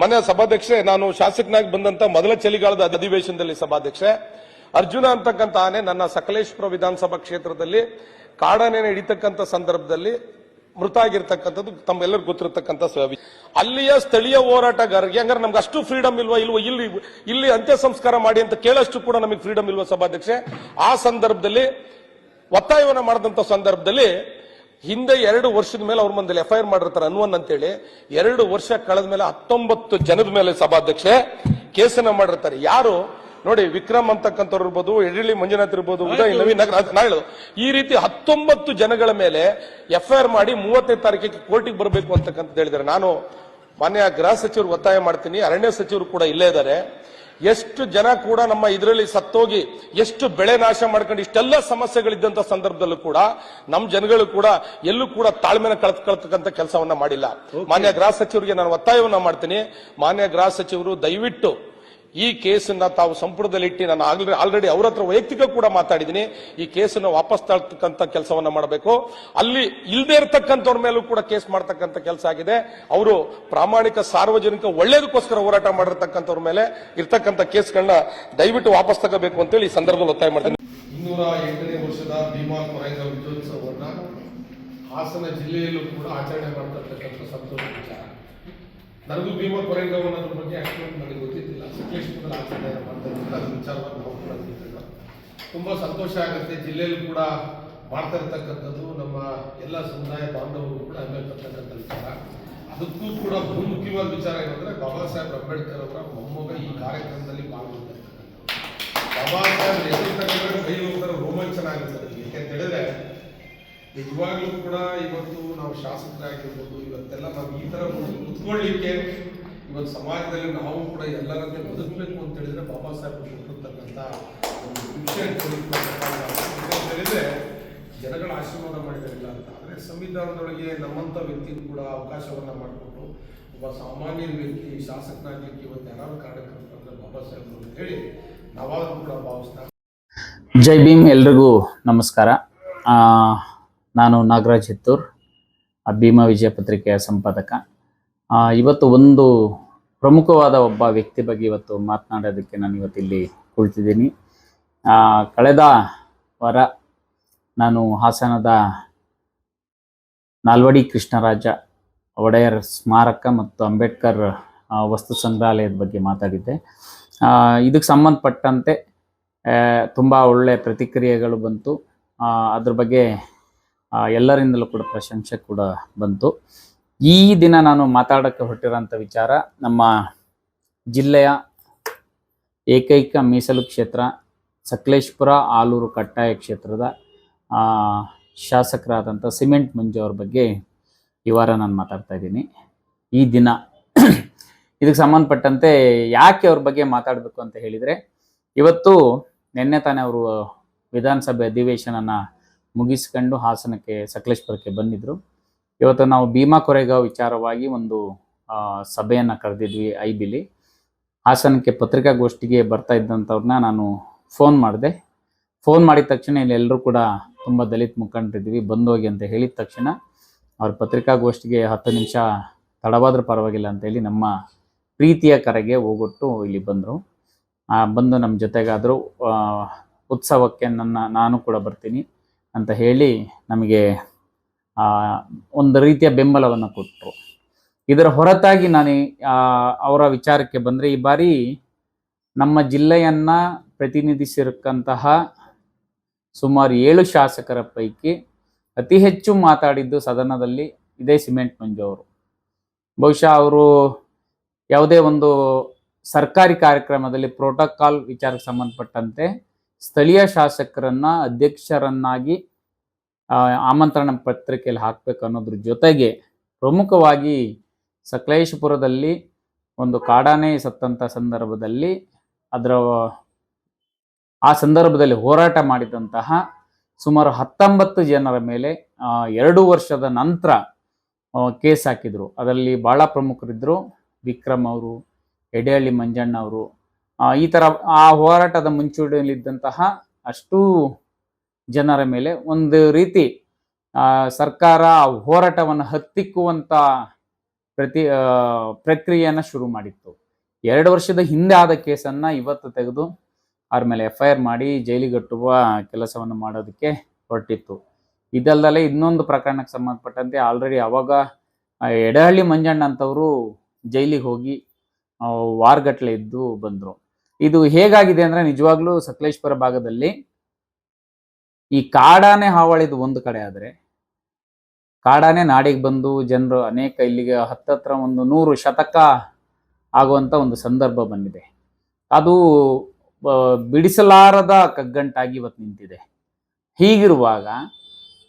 ಮನೆ ಸಭಾಧ್ಯಕ್ಷೆ, ನಾನು ಶಾಸಕನಾಗಿ ಬಂದಂತ ಮೊದಲ ಚಳಿಗಾಲದ ಅಧಿವೇಶನದಲ್ಲಿ ಸಭಾಧ್ಯಕ್ಷೆ. ಅರ್ಜುನ ಅಂತಕ್ಕಂಥ ಆನೆ ನನ್ನ ಸಕಲೇಶ್ವರ ವಿಧಾನಸಭಾ ಕ್ಷೇತ್ರದಲ್ಲಿ ಕಾಡಾನೆ ಹಿಡಿತಕ್ಕಂಥ ಸಂದರ್ಭದಲ್ಲಿ ಮೃತ ಆಗಿರ್ತಕ್ಕಂಥದ್ದು ತಮ್ಮೆಲ್ಲರಿಗೂ ಗೊತ್ತಿರತಕ್ಕಂಥ ಅಲ್ಲಿಯ ಸ್ಥಳೀಯ ಹೋರಾಟಗಾರರಿಗೆ, ಹಂಗಾರೆ ನಮ್ಗೆ ಅಷ್ಟು ಫ್ರೀಡಮ್ ಇಲ್ವಾ? ಇಲ್ವಾ? ಇಲ್ಲಿ ಇಲ್ಲಿ ಅಂತ್ಯ ಸಂಸ್ಕಾರ ಮಾಡಿ ಅಂತ ಕೇಳಷ್ಟು ಕೂಡ ನಮಗೆ ಫ್ರೀಡಮ್ ಇಲ್ವಾ ಸಭಾಧ್ಯಕ್ಷೆ? ಆ ಸಂದರ್ಭದಲ್ಲಿ ಒತ್ತಾಯವನ್ನು ಮಾಡಿದಂತ ಸಂದರ್ಭದಲ್ಲಿ ಹಿಂದೆ ಎರಡು ವರ್ಷದ ಮೇಲೆ ಅವ್ರ ಮಂದಲ್ಲಿ ಎಫ್ಐಆರ್ ಮಾಡಿರ್ತಾರೆ ಅನ್ವನ್ ಅಂತೇಳಿ. ಎರಡು ವರ್ಷ ಕಳೆದ ಮೇಲೆ ಹತ್ತೊಂಬತ್ತು ಜನದ ಮೇಲೆ ಸಭಾಧ್ಯಕ್ಷೆ ಕೇಸನ್ನ ಮಾಡಿರ್ತಾರೆ. ಯಾರು? ನೋಡಿ ವಿಕ್ರಮ್ ಅಂತಕ್ಕಂಥವ್ರು ಇರ್ಬೋದು ಎಡಿಳ್ಳಿ ಮಂಜುನಾಥ್ ಇರ್ಬೋದು ಉದಯ್ ನವೀನ್ ನಾಳು ಈ ರೀತಿ ಹತ್ತೊಂಬತ್ತು ಜನಗಳ ಮೇಲೆ ಎಫ್ಐಆರ್ ಮಾಡಿ ಮೂವತ್ತೈದು ತಾರೀಕಿಗೆ ಕೋರ್ಟಿಗೆ ಬರಬೇಕು ಅಂತಕ್ಕಂಥ ಹೇಳಿದ್ದಾರೆ. ನಾನು ಮಾನ್ಯ ಗೃಹ ಸಚಿವರು ಒತ್ತಾಯ ಮಾಡ್ತೀನಿ. ಅರಣ್ಯ ಸಚಿವರು ಕೂಡ ಇಲ್ಲೇ ಇದ್ದಾರೆ. ಎಷ್ಟು ಜನ ಕೂಡ ನಮ್ಮ ಇದರಲ್ಲಿ ಸತ್ತೋಗಿ ಎಷ್ಟು ಬೆಳೆ ನಾಶ ಮಾಡ್ಕೊಂಡು ಇಷ್ಟೆಲ್ಲ ಸಮಸ್ಯೆಗಳಿದ್ದಂತ ಸಂದರ್ಭದಲ್ಲೂ ಕೂಡ ನಮ್ಮ ಜನಗಳು ಕೂಡ ಎಲ್ಲೂ ಕೂಡ ತಾಳ್ಮೆನ ಕಳ್ತ್ ಕಳ್ತಕ್ಕಂಥ ಕೆಲಸವನ್ನ ಮಾಡಿಲ್ಲ. ಮಾನ್ಯ ಗೃಹ ಸಚಿವರಿಗೆ ನಾನು ಒತ್ತಾಯವನ್ನ ಮಾಡ್ತೀನಿ. ಮಾನ್ಯ ಗೃಹ ಸಚಿವರು ದಯವಿಟ್ಟು ಈ ಕೇಸನ್ನ ತಾವು ಸಂಪುಟದಲ್ಲಿಟ್ಟು ನಾನು ಆಲ್ರೆಡಿ ಅವ್ರ ಹತ್ರ ವೈಯಕ್ತಿಕ ಕೂಡ ಮಾತಾಡಿದ್ದೀನಿ ಈ ಕೇಸನ್ನು ವಾಪಸ್ ತಳ್ತಕ್ಕಂಥ ಕೆಲಸವನ್ನ ಮಾಡಬೇಕು. ಅಲ್ಲಿ ಇಲ್ಲದೇ ಇರತಕ್ಕಂಥವ್ರ ಮೇಲೂ ಕೂಡ ಕೇಸ್ ಮಾಡ್ತಕ್ಕಂಥ ಕೆಲಸ ಆಗಿದೆ. ಅವರು ಪ್ರಾಮಾಣಿಕ, ಸಾರ್ವಜನಿಕ, ಒಳ್ಳೇದಕ್ಕೋಸ್ಕರ ಹೋರಾಟ ಮಾಡಿರ್ತಕ್ಕಂಥವ್ರ ಮೇಲೆ ಇರ್ತಕ್ಕಂಥ ಕೇಸ್ಗಳನ್ನ ದಯವಿಟ್ಟು ವಾಪಸ್ ತಗೋಬೇಕು ಅಂತೇಳಿ ಈ ಸಂದರ್ಭದಲ್ಲಿ ಒತ್ತಾಯ ಮಾಡ್ತೀನಿ. ಇನ್ನೂರ ಎಂಟನೇ ವರ್ಷದ ಭೀಮಾ ಕೊರೆಂಗ ವಿಜಯೋತ್ಸವವನ್ನು ಹಾಸನ ಜಿಲ್ಲೆಯಲ್ಲೂ ಕೂಡ ಆಚರಣೆ ಮಾಡ್ತಕ್ಕಂಥ ಸಂತೋಷ ವಿಚಾರ. ನನಗೂ ಭೀಮ ಕೊರೆಂಗವ್ ಅನ್ನೋದ್ರ ಬಗ್ಗೆ ಅಷ್ಟೊಂದು ನನಗೆ ಗೊತ್ತಿದ್ದಿಲ್ಲ ಸಕಲೇಶ್ಪುರದಲ್ಲಿ ಆಚರಣೆ ಮಾಡ್ತಿರ್ತಾರೆ ಅದ್ರ ವಿಚಾರವಾಗಿ ನಾವು ಕೂಡ ತುಂಬ ಸಂತೋಷ ಆಗುತ್ತೆ. ಜಿಲ್ಲೆಯಲ್ಲೂ ಕೂಡ ಮಾಡ್ತಾ ಇರ್ತಕ್ಕಂಥದ್ದು ನಮ್ಮ ಎಲ್ಲ ಸಮುದಾಯ ಬಾಂಧವರು ಕೂಡ ಹೆಮ್ಮೆಪಡ್ತಕ್ಕಂಥ ವಿಚಾರ. ಅದಕ್ಕೂ ಕೂಡ ಬಹುಮುಖ್ಯವಾದ ವಿಚಾರ ಏನಂದ್ರೆ ಬಾಬಾ ಸಾಹೇಬ್ ಅಂಬೇಡ್ಕರ್ ಅವರ ಮೊಮ್ಮಗ ಈ ಕಾರ್ಯಕ್ರಮದಲ್ಲಿ ಪಾಲ್ಗೊಂಡಿರ್ತಕ್ಕಂಥ ಬಾಬಾ ಸಾಹೇಬ್ ನೇತೃತ್ವದಲ್ಲಿ ಕೈ ಹೋಗ್ತಾರೆ ರೋಮಾಂಚನ ಆಗುತ್ತೆ ನನಗೆ. ಯಾಕೆಂತ ಹೇಳಿದ್ರೆ ನಿಜವಾಗ್ಲೂ ಕೂಡ ಇವತ್ತು ನಾವು ಶಾಸಕರಾಗಿರ್ಬೋದು, ಇವತ್ತೆಲ್ಲ ನಾವು ಈ ತರ ಕುತ್ಕೊಳ್ಳಿಕ್ಕೆ ಇವತ್ತು ಸಮಾಜದಲ್ಲಿ ನಾವು ಕೂಡ ಎಲ್ಲರಂತೆ ಬದುಕಬೇಕು ಅಂತ ಹೇಳಿದ್ರೆ ಬಾಬಾ ಸಾಹೇಬ್ ಕೊಟ್ಟಿರ್ತಕ್ಕಂಥ ಹೇಳಿದ್ರೆ ಜನಗಳ ಆಶೀರ್ವಾದ ಮಾಡಿದಾರಿಲ್ಲ ಅಂತ. ಆದರೆ ಸಂವಿಧಾನದೊಳಗೆ ನಮ್ಮಂಥ ವ್ಯಕ್ತಿಗೂ ಕೂಡ ಅವಕಾಶವನ್ನ ಮಾಡಿಕೊಟ್ಟು ಒಬ್ಬ ಸಾಮಾನ್ಯ ವ್ಯಕ್ತಿ, ಶಾಸಕನಾಗಲಿಕ್ಕೆ ಇವತ್ತು ಯಾರಾದ್ರು ಕಾರಣಕ್ಕಂತಂದ್ರೆ ಬಾಬಾ ಸಾಹೇಬ್ ಅಂತ ಹೇಳಿ ನಾವಾದರೂ ಕೂಡ ಭಾವಿಸ್ತಾ ಜೈ ಭೀಮ್ ಎಲ್ರಿಗೂ ನಮಸ್ಕಾರ. ನಾನು ನಾಗರಾಜ್ ಹಿತ್ತೂರ್ ಭೀಮಾ ವಿಜಯ ಪತ್ರಿಕೆಯ ಸಂಪಾದಕ. ಇವತ್ತು ಒಂದು ಪ್ರಮುಖವಾದ ಒಬ್ಬ ವ್ಯಕ್ತಿ ಬಗ್ಗೆ ಇವತ್ತು ಮಾತನಾಡೋದಕ್ಕೆ ನಾನು ಇವತ್ತು ಇಲ್ಲಿ ಕುಳಿತಿದ್ದೀನಿ. ಕಳೆದ ವಾರ ನಾನು ಹಾಸನದ ನಾಲ್ವಡಿ ಕೃಷ್ಣರಾಜ ಒಡೆಯರ್ ಸ್ಮಾರಕ ಮತ್ತು ಅಂಬೇಡ್ಕರ್ ವಸ್ತು ಸಂಗ್ರಹಾಲಯದ ಬಗ್ಗೆ ಮಾತಾಡಿದ್ದೆ. ಇದಕ್ಕೆ ಸಂಬಂಧಪಟ್ಟಂತೆ ತುಂಬ ಒಳ್ಳೆ ಪ್ರತಿಕ್ರಿಯೆಗಳು ಬಂತು. ಅದ್ರ ಬಗ್ಗೆ ಎಲ್ಲರಿಂದಲೂ ಕೂಡ ಪ್ರಶಂಸೆ ಕೂಡ ಬಂತು. ಈ ದಿನ ನಾನು ಮಾತಾಡೋಕ್ಕೆ ಹೊರಟಿರೋಂಥ ವಿಚಾರ ನಮ್ಮ ಜಿಲ್ಲೆಯ ಏಕೈಕ ಮೀಸಲು ಕ್ಷೇತ್ರ ಸಕಲೇಶ್ಪುರ ಆಲೂರು ಕಟ್ಟಾಯ ಕ್ಷೇತ್ರದ ಶಾಸಕರಾದಂಥ ಸಿಮೆಂಟ್ ಮಂಜು ಅವ್ರ ಬಗ್ಗೆ ಈ ವಾರ ನಾನು ಮಾತಾಡ್ತಾ ಇದ್ದೀನಿ. ಈ ದಿನ ಇದಕ್ಕೆ ಸಂಬಂಧಪಟ್ಟಂತೆ ಯಾಕೆ ಅವ್ರ ಬಗ್ಗೆ ಮಾತಾಡಬೇಕು ಅಂತ ಹೇಳಿದರೆ, ಇವತ್ತು ನಿನ್ನೆ ತಾನೇ ಅವರು ವಿಧಾನಸಭೆ ಅಧಿವೇಶನನ ಮುಗಿಸ್ಕೊಂಡು ಹಾಸನಕ್ಕೆ, ಸಕಲೇಶ್ಪುರಕ್ಕೆ ಬಂದಿದ್ರು. ಇವತ್ತು ನಾವು ಭೀಮಾ ಕೊರೆಗಾವ್ ವಿಚಾರವಾಗಿ ಒಂದು ಸಭೆಯನ್ನು ಕರೆದಿದ್ವಿ ಐ ಬಿಲಿ ಹಾಸನಕ್ಕೆ ಪತ್ರಿಕಾಗೋಷ್ಠಿಗೆ ಬರ್ತಾ ಇದ್ದಂಥವ್ರನ್ನ ನಾನು ಫೋನ್ ಮಾಡಿದೆ. ಫೋನ್ ಮಾಡಿದ ತಕ್ಷಣ ಇಲ್ಲಿ ಎಲ್ಲರೂ ಕೂಡ ತುಂಬ ದಲಿತ ಮುಖಂಡರಿದ್ವಿ. ಬಂದೋಗಿ ಅಂತ ಹೇಳಿದ ತಕ್ಷಣ ಅವ್ರ ಪತ್ರಿಕಾಗೋಷ್ಠಿಗೆ ಹತ್ತು ನಿಮಿಷ ತಡವಾದ್ರೂ ಪರವಾಗಿಲ್ಲ ಅಂತ ಹೇಳಿ ನಮ್ಮ ಪ್ರೀತಿಯ ಕರೆಗೆ ಹೋಗೊಟ್ಟು ಇಲ್ಲಿ ಬಂದರು. ಬಂದು ನಮ್ಮ ಜೊತೆಗಾದರೂ ಉತ್ಸವಕ್ಕೆ ನನ್ನ, ನಾನು ಕೂಡ ಬರ್ತೀನಿ. ಅಂತ ಹೇಳಿ ನಮಗೆ ಒಂದು ರೀತಿಯ ಬೆಂಬಲವನ್ನು ಕೊಟ್ಟರು. ಇದರ ಹೊರತಾಗಿ ನಾನು ಅವರ ವಿಚಾರಕ್ಕೆ ಬಂದರೆ ಈ ಬಾರಿ ನಮ್ಮ ಜಿಲ್ಲೆಯನ್ನು ಪ್ರತಿನಿಧಿಸಿರಕ್ಕಂತಹ ಸುಮಾರು ಏಳು ಶಾಸಕರ ಪೈಕಿ ಅತಿ ಹೆಚ್ಚು ಮಾತಾಡಿದ್ದು ಸದನದಲ್ಲಿ ಇದೇ ಸಿಮೆಂಟ್ ಮಂಜು ಅವರು. ಬಹುಶಃ ಅವರು ಯಾವುದೇ ಒಂದು ಸರ್ಕಾರಿ ಕಾರ್ಯಕ್ರಮದಲ್ಲಿ ಪ್ರೋಟೋಕಾಲ್ ವಿಚಾರಕ್ಕೆ ಸಂಬಂಧಪಟ್ಟಂತೆ ಸ್ಥಳೀಯ ಶಾಸಕರನ್ನ, ಅಧ್ಯಕ್ಷರನ್ನಾಗಿ ಆಮಂತ್ರಣ ಪತ್ರಿಕೆಯಲ್ಲಿ ಹಾಕ್ಬೇಕು ಅನ್ನೋದ್ರ ಜೊತೆಗೆ ಪ್ರಮುಖವಾಗಿ ಸಕಲೇಶಪುರದಲ್ಲಿ ಒಂದು ಕಾಡಾನೆ ಸತ್ತಂತ ಸಂದರ್ಭದಲ್ಲಿ ಅದರ, ಆ ಸಂದರ್ಭದಲ್ಲಿ ಹೋರಾಟ ಮಾಡಿದಂತಹ ಸುಮಾರು ಹತ್ತೊಂಬತ್ತು ಜನರ ಮೇಲೆ ಎರಡು ವರ್ಷದ ನಂತರ ಕೇಸ್ ಹಾಕಿದ್ರು. ಅದರಲ್ಲಿ ಬಹಳ ಪ್ರಮುಖರಿದ್ದರು ವಿಕ್ರಮ್ ಅವರು, ಎಡೆಹಳ್ಳಿ ಮಂಜಣ್ಣ ಅವರು ಈ ಥರ ಆ ಹೋರಾಟದ ಮುಂಚೂಣಿಯಲ್ಲಿದ್ದಂತಹ ಅಷ್ಟೂ ಜನರ ಮೇಲೆ ಒಂದು ರೀತಿ ಸರ್ಕಾರ ಹೋರಾಟವನ್ನು ಹತ್ತಿಕ್ಕುವಂತ ಪ್ರತಿ ಪ್ರಕ್ರಿಯೆಯನ್ನು ಶುರು ಮಾಡಿತ್ತು. ಎರಡು ವರ್ಷದ ಹಿಂದೆ ಆದ ಕೇಸನ್ನ ಇವತ್ತು ತೆಗೆದು ಅವ್ರ ಮೇಲೆ ಎಫ್ ಐ ಆರ್ ಮಾಡಿ ಜೈಲಿಗಟ್ಟುವ ಕೆಲಸವನ್ನು ಮಾಡೋದಕ್ಕೆ ಹೊರಟಿತ್ತು. ಇದಲ್ಲದೆ ಇನ್ನೊಂದು ಪ್ರಕರಣಕ್ಕೆ ಸಂಬಂಧಪಟ್ಟಂತೆ ಆಲ್ರೆಡಿ ಅವಾಗ ಎಡಹಳ್ಳಿ ಮಂಜಣ್ಣ ಅಂತವರು ಜೈಲಿಗೆ ಹೋಗಿ ವಾರಗಟ್ಲೆ ಇದ್ದು ಬಂದರು. ಇದು ಹೇಗಾಗಿದೆ ಅಂದ್ರೆ ನಿಜವಾಗ್ಲೂ ಸಕಲೇಶ್ಪುರ ಭಾಗದಲ್ಲಿ ಈ ಕಾಡಾನೆ ಹಾವಳಿದು ಒಂದು ಕಡೆ ಆದರೆ ಕಾಡಾನೆ ನಾಡಿಗೆ ಬಂದು ಜನರು ಅನೇಕ ಇಲ್ಲಿಗೆ ಹತ್ತತ್ರ ಒಂದು ನೂರು ಶತಕ ಆಗುವಂತ ಒಂದು ಸಂದರ್ಭ ಬಂದಿದೆ. ಅದು ಬಿಡಿಸಲಾರದ ಕಗ್ಗಂಟಾಗಿ ಇವತ್ತು ನಿಂತಿದೆ. ಹೀಗಿರುವಾಗ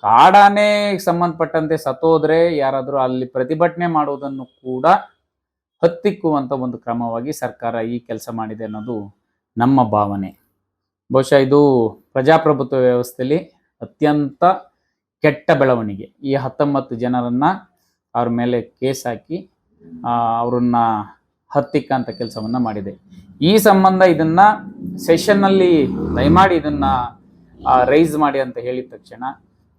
ಕಾಡಾನೆ ಸಂಬಂಧಪಟ್ಟಂತೆ ಸತ್ತೋದ್ರೆ ಯಾರಾದರೂ ಅಲ್ಲಿ ಪ್ರತಿಭಟನೆ ಮಾಡುವುದನ್ನು ಕೂಡ ಹತ್ತಿಕ್ಕುವಂತ ಒಂದು ಕ್ರಮವಾಗಿ ಸರ್ಕಾರ ಈ ಕೆಲಸ ಮಾಡಿದೆ ಅನ್ನೋದು ನಮ್ಮ ಭಾವನೆ. ಬಹುಶಃ ಇದು ಪ್ರಜಾಪ್ರಭುತ್ವ ವ್ಯವಸ್ಥೆಯಲ್ಲಿ ಅತ್ಯಂತ ಕೆಟ್ಟ ಬೆಳವಣಿಗೆ. ಈ ಹತ್ತೊಂಬತ್ತು ಜನರನ್ನು ಅವ್ರ ಮೇಲೆ ಕೇಸ್ ಹಾಕಿ ಅವ್ರನ್ನ ಹತ್ತಿಕ್ಕಂತ ಕೆಲಸವನ್ನ ಮಾಡಿದೆ. ಈ ಸಂಬಂಧ ಇದನ್ನ ಸೆಷನ್ನಲ್ಲಿ ದಯಮಾಡಿ ಇದನ್ನ ರೈಸ್ ಮಾಡಿ ಅಂತ ಹೇಳಿದ ತಕ್ಷಣ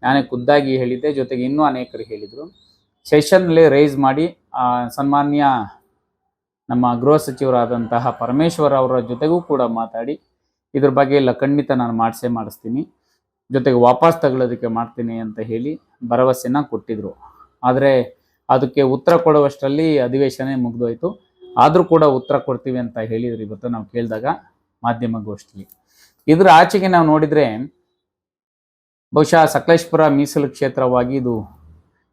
ನಾನೇ ಖುದ್ದಾಗಿ ಹೇಳಿದ್ದೆ. ಜೊತೆಗೆ ಇನ್ನೂ ಅನೇಕರು ಹೇಳಿದರು. ಸೆಷನ್ನಲ್ಲಿ ರೈಸ್ ಮಾಡಿ ಸನ್ಮಾನ್ಯ ನಮ್ಮ ಗೃಹ ಸಚಿವರಾದಂತಹ ಪರಮೇಶ್ವರ್ ಅವರ ಜೊತೆಗೂ ಕೂಡ ಮಾತಾಡಿ, ಇದ್ರ ಬಗ್ಗೆ ಎಲ್ಲ ಖಂಡಿತ ನಾನು ಮಾಡಿಸೇ ಮಾಡಿಸ್ತೀನಿ. ಜೊತೆಗೆ ವಾಪಸ್ ತಗೊಳ್ಳೋದಕ್ಕೆ ಮಾಡ್ತೀನಿ ಅಂತ ಹೇಳಿ ಭರವಸೆನ ಕೊಟ್ಟಿದ್ರು. ಆದರೆ ಅದಕ್ಕೆ ಉತ್ತರ ಕೊಡುವಷ್ಟರಲ್ಲಿ ಅಧಿವೇಶನ ಮುಗಿದೋಯ್ತು. ಆದರೂ ಕೂಡ ಉತ್ತರ ಕೊಡ್ತೀವಿ ಅಂತ ಹೇಳಿದ್ರು ಇವತ್ತು ನಾವು ಕೇಳಿದಾಗ ಮಾಧ್ಯಮಗೋಷ್ಠಿಲಿ ಇದ್ರ ಆಚೆಗೆ ನಾವು ನೋಡಿದ್ರೆ ಬಹುಶಃ ಸಕಲೇಶ್ಪುರ ಮೀಸಲು ಕ್ಷೇತ್ರವಾಗಿ ಇದು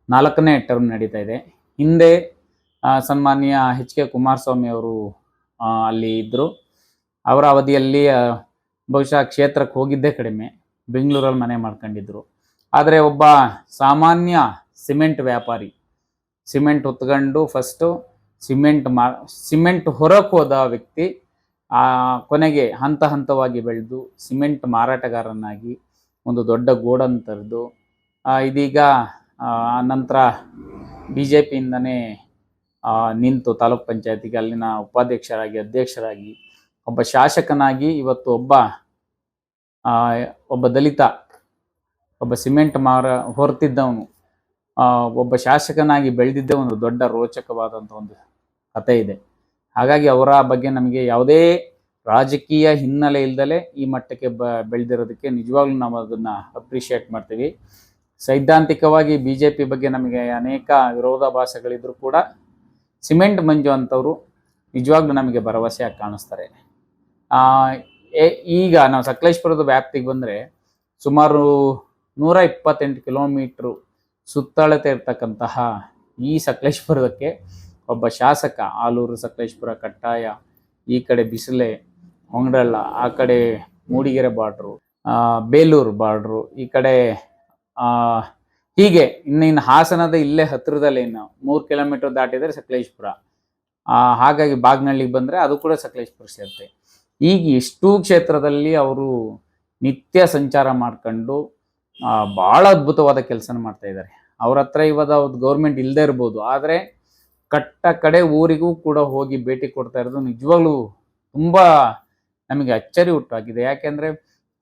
ನಾಲ್ಕನೇ ಟರ್ಮ್ ನಡೀತಾ ಇದೆ. ಹಿಂದೆ ಸನ್ಮಾನ್ಯ ಎಚ್ ಕೆ ಕುಮಾರಸ್ವಾಮಿ ಅವರು ಅಲ್ಲಿ ಇದ್ದರು ಅವರ ಅವಧಿಯಲ್ಲಿ ಬಹುಶಃ ಕ್ಷೇತ್ರಕ್ಕೆ ಹೋಗಿದ್ದೇ ಕಡಿಮೆ. ಬೆಂಗಳೂರಲ್ಲಿ ಮನೆ ಮಾಡ್ಕೊಂಡಿದ್ರು. ಆದರೆ ಒಬ್ಬ ಸಾಮಾನ್ಯ ಸಿಮೆಂಟ್ ವ್ಯಾಪಾರಿ ಸಿಮೆಂಟ್ ಹೊತ್ಕೊಂಡು ಫಸ್ಟು ಸಿಮೆಂಟ್ ಮಾ ಸಿಮೆಂಟ್ ಹೊರಕ್ಕೆ ಹೋದ ವ್ಯಕ್ತಿ ಆ ಕೊನೆಗೆ ಹಂತ ಹಂತವಾಗಿ ಬೆಳೆದು ಸಿಮೆಂಟ್ ಮಾರಾಟಗಾರನಾಗಿ ಒಂದು ದೊಡ್ಡ ಗೋಡನ್ ತರೆದು ಇದೀಗ ಆ, ನಂತರ ಬಿ ಜೆ ಪಿಯಿಂದನೇ ನಿಂತು ತಾಲೂಕ್ ಪಂಚಾಯತಿಗೆ ಅಲ್ಲಿನ ಉಪಾಧ್ಯಕ್ಷರಾಗಿ, ಅಧ್ಯಕ್ಷರಾಗಿ ಒಬ್ಬ ಶಾಸಕನಾಗಿ ಇವತ್ತು ಒಬ್ಬ ಒಬ್ಬ ದಲಿತ, ಒಬ್ಬ ಸಿಮೆಂಟ್ ಮಾರ ಹೊರತಿದ್ದವನು ಒಬ್ಬ ಶಾಸಕನಾಗಿ ಬೆಳೆದಿದ್ದೇ ಒಂದು ದೊಡ್ಡ ರೋಚಕವಾದಂಥ ಒಂದು ಕಥೆ ಇದೆ. ಹಾಗಾಗಿ ಅವರ ಬಗ್ಗೆ ನಮಗೆ ಯಾವುದೇ ರಾಜಕೀಯ ಹಿನ್ನೆಲೆ ಇಲ್ದಲೆ ಈ ಮಟ್ಟಕ್ಕೆ ಬ, ಬೆಳೆದಿರೋದಕ್ಕೆ ನಿಜವಾಗ್ಲೂ ನಾವು ಅದನ್ನು ಅಪ್ರಿಷಿಯೇಟ್ ಮಾಡ್ತೀವಿ. ಸೈದ್ಧಾಂತಿಕವಾಗಿ ಬಿ ಜೆ ಪಿ ಬಗ್ಗೆ ನಮಗೆ ಅನೇಕ ವಿರೋಧಾಭಾಸಗಳಿದ್ರು ಕೂಡ ಸಿಮೆಂಟ್ ಮಂಜು ಅಂತವರು ನಿಜವಾಗ್ಲೂ ನಮಗೆ ಭರವಸೆಯಾಗಿ ಕಾಣಿಸ್ತಾರೆ. ಈಗ ನಾವು ಸಕಲೇಶ್ಪುರದ ವ್ಯಾಪ್ತಿಗೆ ಬಂದರೆ ಸುಮಾರು ನೂರ ಇಪ್ಪತ್ತೆಂಟು ಕಿಲೋಮೀಟ್ರು ಸುತ್ತಳತೆ ಇರ್ತಕ್ಕಂತಹ ಈ ಸಕಲೇಶ್ಪುರಕ್ಕೆ ಒಬ್ಬ ಶಾಸಕ, ಆಲೂರು ಸಕಲೇಶ್ಪುರ ಕಟ್ಟಾಯ ಈ ಕಡೆ ಬಿಸಿಲೆ, ಹೊಂಗಡಳ್ಳ, ಆ ಕಡೆ ಮೂಡಿಗೆರೆ ಬಾರ್ಡ್ರು ಬೇಲೂರು ಬಾರ್ಡ್ರು, ಈ ಕಡೆ ಹೀಗೆ ಇನ್ನು ಇನ್ನು ಹಾಸನದ ಇಲ್ಲೇ ಹತ್ತಿರದಲ್ಲಿ ಇನ್ನು ಮೂರು ಕಿಲೋಮೀಟರ್ ದಾಟಿದರೆ ಸಕಲೇಶ್ಪುರ. ಹಾಗಾಗಿ ಬಾಗ್ನಹಳ್ಳಿಗೆ ಬಂದರೆ ಅದು ಕೂಡ ಸಕಲೇಶ್ಪುರ ಸೇರುತ್ತೆ. ಈಗ ಎಷ್ಟೂ ಕ್ಷೇತ್ರದಲ್ಲಿ ಅವರು ನಿತ್ಯ ಸಂಚಾರ ಮಾಡ್ಕೊಂಡು ಭಾಳ ಅದ್ಭುತವಾದ ಕೆಲಸನ ಮಾಡ್ತಾ ಇದ್ದಾರೆ. ಅವ್ರ ಹತ್ರ ಇವಾಗ ಅವ್ರದ್ದು ಗೌರ್ಮೆಂಟ್ ಇಲ್ಲದೆ ಇರ್ಬೋದು. ಆದರೆ ಕಟ್ಟ ಕಡೆ ಊರಿಗೂ ಕೂಡ ಹೋಗಿ ಭೇಟಿ ಕೊಡ್ತಾ ಇರೋದು ನಿಜವಾಗ್ಲೂ ತುಂಬ ನಮಗೆ ಅಚ್ಚರಿ ಹುಟ್ಟಾಗಿದೆ ಯಾಕೆಂದ್ರೆ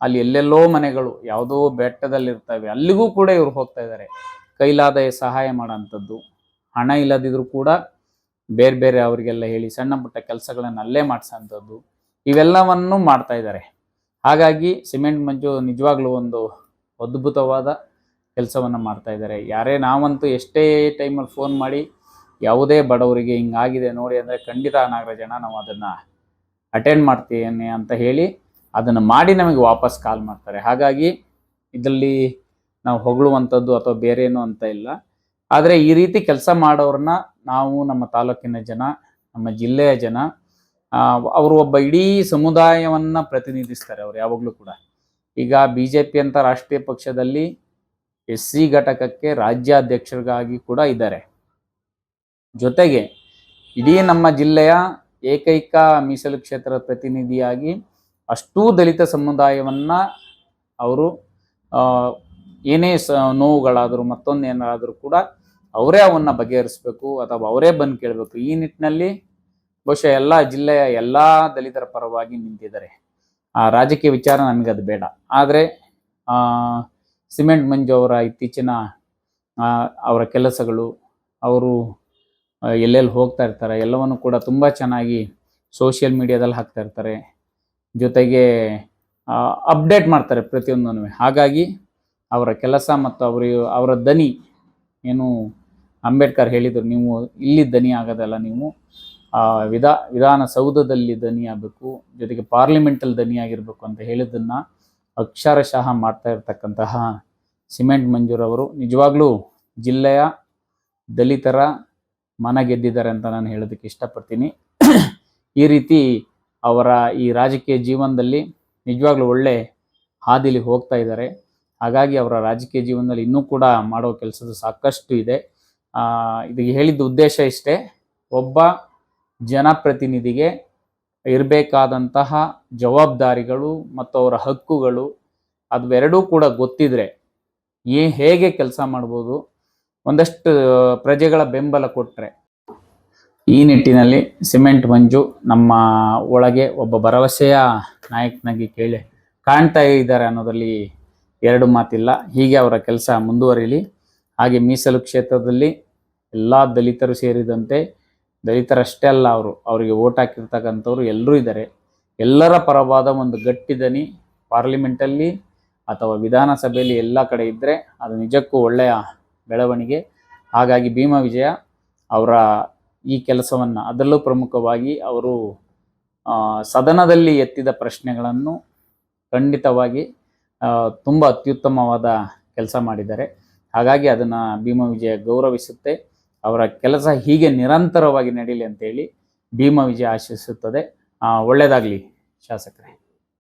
ಅಲ್ಲಿ ಎಲ್ಲೆಲ್ಲೋ ಮನೆಗಳು ಯಾವುದೋ ಬೆಟ್ಟದಲ್ಲಿರ್ತವೆ, ಅಲ್ಲಿಗೂ ಕೂಡ ಇವರು ಹೋಗ್ತಾ ಇದ್ದಾರೆ ಕೈಲಾದ ಸಹಾಯ ಮಾಡೋಂಥದ್ದು. ಹಣ ಇಲ್ಲದಿದ್ರು ಕೂಡ ಬೇರೆ ಬೇರೆ ಅವರಿಗೆಲ್ಲ ಹೇಳಿ ಸಣ್ಣ ಪುಟ್ಟ ಕೆಲಸಗಳನ್ನು ಅಲ್ಲೇ ಮಾಡಿಸೋಂಥದ್ದು. ಇವೆಲ್ಲವನ್ನು ಮಾಡ್ತಾ ಇದ್ದಾರೆ ಹಾಗಾಗಿ ಸಿಮೆಂಟ್ ಮಂಜು ನಿಜವಾಗ್ಲೂ ಒಂದು ಅದ್ಭುತವಾದ ಕೆಲಸವನ್ನು ಮಾಡ್ತಾ ಇದ್ದಾರೆ ಯಾರೇ ನಾವಂತೂ ಎಷ್ಟೇ ಟೈಮಲ್ಲಿ ಫೋನ್ ಮಾಡಿ ಯಾವುದೇ ಬಡವರಿಗೆ ಹಿಂಗಾಗಿದೆ ನೋಡಿ ಅಂದರೆ ಖಂಡಿತ ನಾಗರಾಜಣ್ಣ ನಾವು ಅದನ್ನು ಅಟೆಂಡ್ ಮಾಡ್ತೀನಿ ಅಂತ ಹೇಳಿ ಅದನ್ನು ಮಾಡಿ ನಮಗೆ ವಾಪಸ್ ಕಾಲ್ ಮಾಡ್ತಾರೆ. ಹಾಗಾಗಿ ಇದರಲ್ಲಿ ನಾವು ಹೊಗಳುವಂಥದ್ದು ಅಥವಾ ಬೇರೇನು ಅಂತ ಇಲ್ಲ. ಆದರೆ ಈ ರೀತಿ ಕೆಲಸ ಮಾಡೋರನ್ನ ನಾವು ನಮ್ಮ ತಾಲೂಕಿನ ಜನ, ನಮ್ಮ ಜಿಲ್ಲೆಯ ಜನ ಅವರು ಒಬ್ಬ ಇಡೀ ಸಮುದಾಯವನ್ನು ಪ್ರತಿನಿಧಿಸ್ತಾರೆ ಅವರು ಯಾವಾಗಲೂ ಕೂಡ. ಈಗ ಬಿ ಜೆ ಪಿ ಅಂತ ರಾಷ್ಟ್ರೀಯ ಪಕ್ಷದಲ್ಲಿ ಎಸ್ ಸಿ ಘಟಕಕ್ಕೆ ರಾಜ್ಯಾಧ್ಯಕ್ಷರಿಗಾಗಿ ಕೂಡ ಇದ್ದಾರೆ. ಜೊತೆಗೆ ಇಡೀ ನಮ್ಮ ಜಿಲ್ಲೆಯ ಏಕೈಕ ಮೀಸಲು ಕ್ಷೇತ್ರದ ಪ್ರತಿನಿಧಿಯಾಗಿ ಅಷ್ಟೂ ದಲಿತ ಸಮುದಾಯವನ್ನ ಅವರು ಏನೇ ಸ, ನೋವುಗಳಾದರೂ ಮತ್ತೊಂದು ಏನಾದರೂ ಕೂಡ ಅವರೇ ಅವನ್ನ ಬಗೆಹರಿಸಬೇಕು ಅಥವಾ ಅವರೇ ಬಂದು ಕೇಳಬೇಕು. ಈ ನಿಟ್ಟಿನಲ್ಲಿ ಬಹುಶಃ ಎಲ್ಲ ಜಿಲ್ಲೆಯ ಎಲ್ಲ ದಲಿತರ ಪರವಾಗಿ ನಿಂತಿದ್ದಾರೆ. ಆ ರಾಜಕೀಯ ವಿಚಾರ ನಮಗದು ಬೇಡ. ಆದರೆ ಸಿಮೆಂಟ್ ಮಂಜು ಅವರ ಇತ್ತೀಚಿನ ಅವರ ಕೆಲಸಗಳು, ಅವರು ಎಲ್ಲೆಲ್ಲಿ ಹೋಗ್ತಾ ಇರ್ತಾರೆ, ಎಲ್ಲವನ್ನು ಕೂಡ ತುಂಬ ಚೆನ್ನಾಗಿ ಸೋಷಿಯಲ್ ಮೀಡಿಯಾದಲ್ಲಿ ಹಾಕ್ತಾ ಇರ್ತಾರೆ. ಜೊತೆಗೆ ಅಪ್ಡೇಟ್ ಮಾಡ್ತಾರೆ ಪ್ರತಿಯೊಂದನ್ನು ಹಾಗಾಗಿ ಅವರ ಕೆಲಸ ಮತ್ತು ಅವರು, ಅವರ ದನಿ ಏನು ಅಂಬೇಡ್ಕರ್ ಹೇಳಿದರು, ನೀವು ಇಲ್ಲಿ ದನಿ ಆಗೋದಲ್ಲ ನೀವು ವಿಧಾ ವಿಧಾನಸೌಧದಲ್ಲಿ ದನಿ ಆಗಬೇಕು, ಜೊತೆಗೆ ಪಾರ್ಲಿಮೆಂಟಲ್ಲಿ ದನಿ ಆಗಿರಬೇಕು ಅಂತ ಹೇಳಿದ್ದನ್ನು ಅಕ್ಷರಶಃ ಮಾಡ್ತಾ ಇರತಕ್ಕಂತಹ ಸಿಮೆಂಟ್ ಮಂಜೂರವರು ನಿಜವಾಗ್ಲೂ ಜಿಲ್ಲೆಯ ದಲಿತರ ಮನ ಗೆದ್ದಿದ್ದಾರೆ ಅಂತ ನಾನು ಹೇಳೋದಕ್ಕೆ ಇಷ್ಟಪಡ್ತೀನಿ. ಈ ರೀತಿ ಅವರ ಈ ರಾಜಕೀಯ ಜೀವನದಲ್ಲಿ ನಿಜವಾಗ್ಲೂ ಒಳ್ಳೆ ಹಾದಿಲಿ ಹೋಗ್ತಾ ಇದ್ದಾರೆ. ಹಾಗಾಗಿ ಅವರ ರಾಜಕೀಯ ಜೀವನದಲ್ಲಿ ಇನ್ನೂ ಕೂಡ ಮಾಡೋ ಕೆಲಸದ ಸಾಕಷ್ಟು ಇದೆ. ಇದಕ್ಕೆ ಹೇಳಿದ್ದ ಉದ್ದೇಶ ಇಷ್ಟೇ. ಒಬ್ಬ ಜನಪ್ರತಿನಿಧಿಗೆ ಇರಬೇಕಾದಂತಹ ಜವಾಬ್ದಾರಿಗಳು ಮತ್ತು ಅವರ ಹಕ್ಕುಗಳು ಅವೆರಡೂ ಕೂಡ ಗೊತ್ತಿದ್ರೆ ಏ ಹೇಗೆ ಕೆಲಸ ಮಾಡ್ಬೋದು? ಒಂದಷ್ಟು ಪ್ರಜೆಗಳ ಬೆಂಬಲ ಕೊಟ್ಟರೆ ಈ ನಿಟ್ಟಿನಲ್ಲಿ ಸಿಮೆಂಟ್ ಮಂಜು ನಮ್ಮ ಒಳಗೆ ಒಬ್ಬ ಭರವಸೆಯ ನಾಯಕನಾಗಿ ಕೇಳಿ ಕಾಣ್ತಾ ಇದ್ದಾರೆ ಅನ್ನೋದರಲ್ಲಿ ಎರಡು ಮಾತಿಲ್ಲ. ಹೀಗೆ ಅವರ ಕೆಲಸ ಮುಂದುವರಿಲಿ. ಹಾಗೆ ಮೀಸಲು ಕ್ಷೇತ್ರದಲ್ಲಿ ಎಲ್ಲ ದಲಿತರು ಸೇರಿದಂತೆ ದಲಿತರಷ್ಟೇ ಅಲ್ಲ ಅವರು, ಅವರಿಗೆ ಓಟ್ ಹಾಕಿರ್ತಕ್ಕಂಥವ್ರು ಎಲ್ಲರೂ ಇದ್ದಾರೆ. ಎಲ್ಲರ ಪರವಾದ ಒಂದು ಗಟ್ಟಿ ದನಿ ಪಾರ್ಲಿಮೆಂಟಲ್ಲಿ ಅಥವಾ ವಿಧಾನಸಭೆಯಲ್ಲಿ ಎಲ್ಲ ಕಡೆ ಇದ್ದರೆ ಅದು ನಿಜಕ್ಕೂ ಒಳ್ಳೆಯ ಬೆಳವಣಿಗೆ. ಹಾಗಾಗಿ ಭೀಮ ವಿಜಯ ಅವರ ಈ ಕೆಲಸವನ್ನು ಅದರಲ್ಲೂ ಪ್ರಮುಖವಾಗಿ ಅವರು ಸದನದಲ್ಲಿ ಎತ್ತಿದ ಪ್ರಶ್ನೆಗಳನ್ನು ಖಂಡಿತವಾಗಿ ತುಂಬ ಅತ್ಯುತ್ತಮವಾದ ಕೆಲಸ ಮಾಡಿದ್ದಾರೆ. ಹಾಗಾಗಿ ಅದನ್ನು ಭೀಮ ವಿಜಯ ಗೌರವಿಸುತ್ತೆ. ಅವರ ಕೆಲಸ ಹೀಗೆ ನಿರಂತರವಾಗಿ ನಡೀಲಿ ಅಂತೇಳಿ ಭೀಮ ವಿಜಯ ಆಶಿಸುತ್ತದೆ. ಒಳ್ಳೆಯದಾಗಲಿ ಶಾಸಕರೇ.